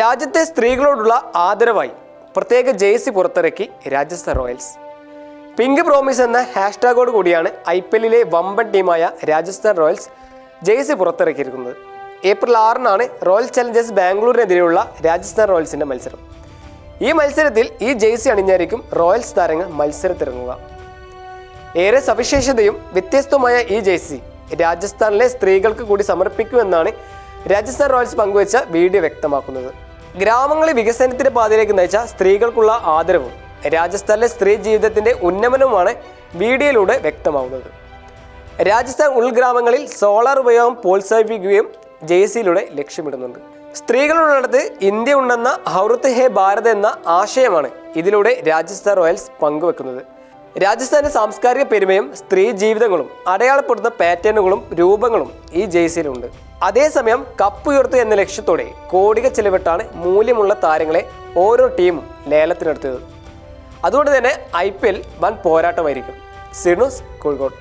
രാജ്യത്തെ സ്ത്രീകളോടുള്ള ആദരവായി പ്രത്യേക ജേഴ്സി പുറത്തിറക്കി രാജസ്ഥാൻ റോയൽസ്. പിങ്ക് പ്രോമിസ് എന്ന ഹാഷ്ടാഗോട് കൂടിയാണ് ഐ പി എല്ലിലെ വമ്പൻ ടീമായ രാജസ്ഥാൻ റോയൽസ് ജേഴ്സി പുറത്തിറക്കിയിരിക്കുന്നത്. ഏപ്രിൽ ആറിനാണ് റോയൽ ചലഞ്ചേഴ്സ് ബാംഗ്ലൂരിനെതിരെയുള്ള രാജസ്ഥാൻ റോയൽസിന്റെ മത്സരം. ഈ മത്സരത്തിൽ ഈ ജേഴ്സി അണിഞ്ഞായിരിക്കും റോയൽസ് താരങ്ങൾ മത്സരത്തിറങ്ങുക. ഏറെ സവിശേഷതയും വ്യത്യസ്തവുമായ ഈ ജേഴ്സി രാജസ്ഥാനിലെ സ്ത്രീകൾക്ക് കൂടി സമർപ്പിക്കുമെന്നാണ് രാജസ്ഥാൻ റോയൽസ് പങ്കുവച്ച വീഡിയോ വ്യക്തമാക്കുന്നത്. ഗ്രാമങ്ങളെ വികസനത്തിന്റെ പാതയിലേക്ക് നയിച്ച സ്ത്രീകൾക്കുള്ള ആദരവും രാജസ്ഥാനിലെ സ്ത്രീ ജീവിതത്തിന്റെ ഉന്നമനവുമാണ് വീഡിയോയിലൂടെ വ്യക്തമാവുന്നത്. രാജസ്ഥാൻ ഉൾഗ്രാമങ്ങളിൽ സോളാർ ഉപയോഗം പ്രോത്സാഹിപ്പിക്കുകയും ജെ സിയിലൂടെ ലക്ഷ്യമിടുന്നുണ്ട്. സ്ത്രീകളുള്ളിടത്ത് ഇന്ത്യ ഉണ്ടെന്ന ഹൗറത്ത് ഹേ ഭാരത് എന്ന ആശയമാണ് ഇതിലൂടെ രാജസ്ഥാൻ റോയൽസ് പങ്കുവെക്കുന്നത്. രാജസ്ഥാന്റെ സാംസ്കാരിക പെരുമയും സ്ത്രീ ജീവിതങ്ങളും അടയാളപ്പെടുത്തുന്ന പാറ്റേണുകളും രൂപങ്ങളും ഈ ജേഴ്സിയിലുണ്ട്. അതേസമയം കപ്പ് ഉയർത്തുക എന്ന ലക്ഷ്യത്തോടെ കോടികൾ ചെലവിട്ടാണ് മൂല്യമുള്ള താരങ്ങളെ ഓരോ ടീമും ലേലത്തിനെടുത്തത്. അതുകൊണ്ട് തന്നെ ഐ പി എൽ വൻ പോരാട്ടമായിരിക്കും. സിനുസ് കോഴിക്കോട്.